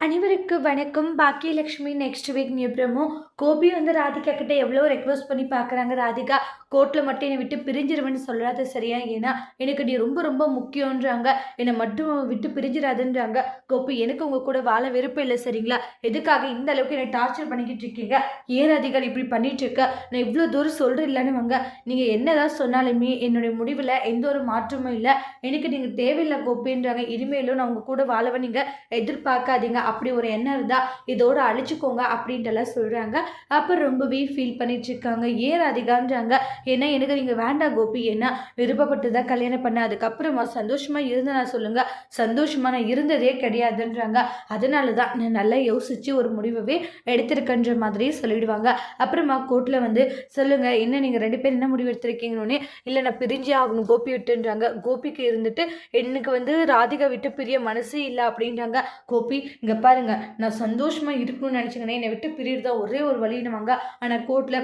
அனைவருக்கு வணக்கம். Baakiyalakshmi next week new promo Gopi வந்து ராதிகா கிட்ட எவ்வளோ ரெக்வஸ்ட் பண்ணி பார்க்குறாங்க ராதிகா கோர்ட்டில் மட்டும் என்னை விட்டு பிரிஞ்சிருவேன்னு சொல்லாத சரியா? ஏன்னா எனக்கு நீ ரொம்ப ரொம்ப முக்கியன்றாங்க என்னை மட்டும் விட்டு பிரிஞ்சிடாதுன்றாங்க கோபி எனக்கு உங்கள் கூட வாழ விருப்பம் இல்லை சரிங்களா? எதுக்காக இந்த அளவுக்கு என்னை டார்ச்சர் பண்ணிக்கிட்டு இருக்கீங்க? ஏன் ராதிகா இப்படி பண்ணிட்டு இருக்க? நான் இவ்வளோ தூரம் சொல்கிறேன் இல்லைன்னு வாங்க. நீங்கள் என்னதான் சொன்னாலுமே என்னுடைய முடிவில் எந்த ஒரு மாற்றமும் இல்லை. எனக்கு நீங்கள் தேவையில்லை கோபின்றாங்க. இனிமேலும் நான் உங்கள் கூட வாழவை நீங்கள் எதிர்பார்க்காதீங்க. அப்படி ஒரு எண்ணம் இருந்தால் இதோடு அழிச்சுக்கோங்க அப்படின்ட்டுலாம் சொல்கிறாங்க அப்போ ரொம்பவே ஃபீல் பண்ணிட்டுருக்காங்க. ஏன் அதிகான்றாங்க ஏன்னா எனக்கு நீங்கள் வேண்டாம் கோபி. ஏன்னா விருப்பப்பட்டு தான் கல்யாணம் பண்ண அதுக்கப்புறமா சந்தோஷமாக இருந்து நான் சொல்லுங்கள் சந்தோஷமாக நான் இருந்ததே கிடையாதுன்றாங்க. அதனால தான் நான் நல்லா யோசித்து ஒரு முடிவவே எடுத்திருக்கன்ற மாதிரி சொல்லிடுவாங்க. அப்புறமா கோர்ட்டில் வந்து சொல்லுங்கள் என்ன நீங்கள் ரெண்டு பேரும் என்ன முடிவு எடுத்திருக்கீங்கன்னு இல்லை நான் பிரிஞ்சே ஆகணும் கோபி விட்டுன்றாங்க. கோபிக்கு இருந்துட்டு எனக்கு வந்து ராதிகா விட்டு பிரிய மனசே இல்லை அப்படின்றாங்க. கோபி இங்கே பாருங்க நான் சந்தோஷமாக இருக்கணும்னு நினச்சிங்கன்னா என்னை விட்டு பிரியறதா ஒரே ஒரு வழினுவாங்க ஆனால் கோர்ட்டில்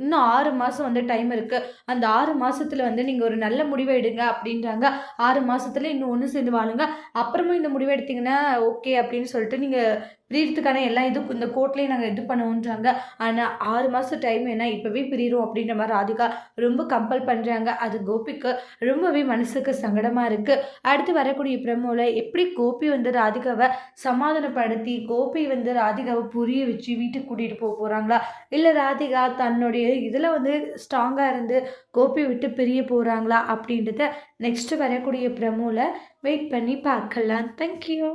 இன்னும் ஆறு மாதம் வந்து டைம் இருக்குது அந்த ஆறு மாதத்தில் வந்து நீங்கள் ஒரு நல்ல முடிவை எடுங்க அப்படின்றாங்க. ஆறு மாதத்துல இன்னும் ஒன்று சேர்ந்து வாழுங்க. அப்புறமும் இந்த முடிவை எடுத்தீங்கன்னா ஓகே அப்படின்னு சொல்லிட்டு நீங்கள் பிரியறதுக்கான எல்லா இதுக்கும் இந்த கோர்ட்லேயே நாங்கள் இது பண்ணுவோன்றாங்க. ஆனால் ஆறு மாதம் டைம் என்ன இப்போவே பிரியிறோம் அப்படின்ற மாதிரி ராதிகா ரொம்ப கம்பல் பண்ணுறாங்க அது கோபிக்கு ரொம்பவே மனசுக்கு சங்கடமாக இருக்குது அடுத்து வரக்கூடிய பிரமோவில் எப்படி கோபி வந்து ராதிகாவை சமாதானப்படுத்தி கோபி வந்து ராதிகாவை புரிய வச்சு வீட்டுக்கு கூட்டிகிட்டு போக போகிறாங்களா இல்லை ராதிகா தன்னுடைய இதில் வந்து ஸ்ட்ராங்காக இருந்து கோபி விட்டு பிரிய போகிறாங்களா அப்படின்றத நெக்ஸ்ட்டு வரக்கூடிய பிரமோவில் வெயிட் பண்ணி பார்க்கலாம். தேங்க்யூ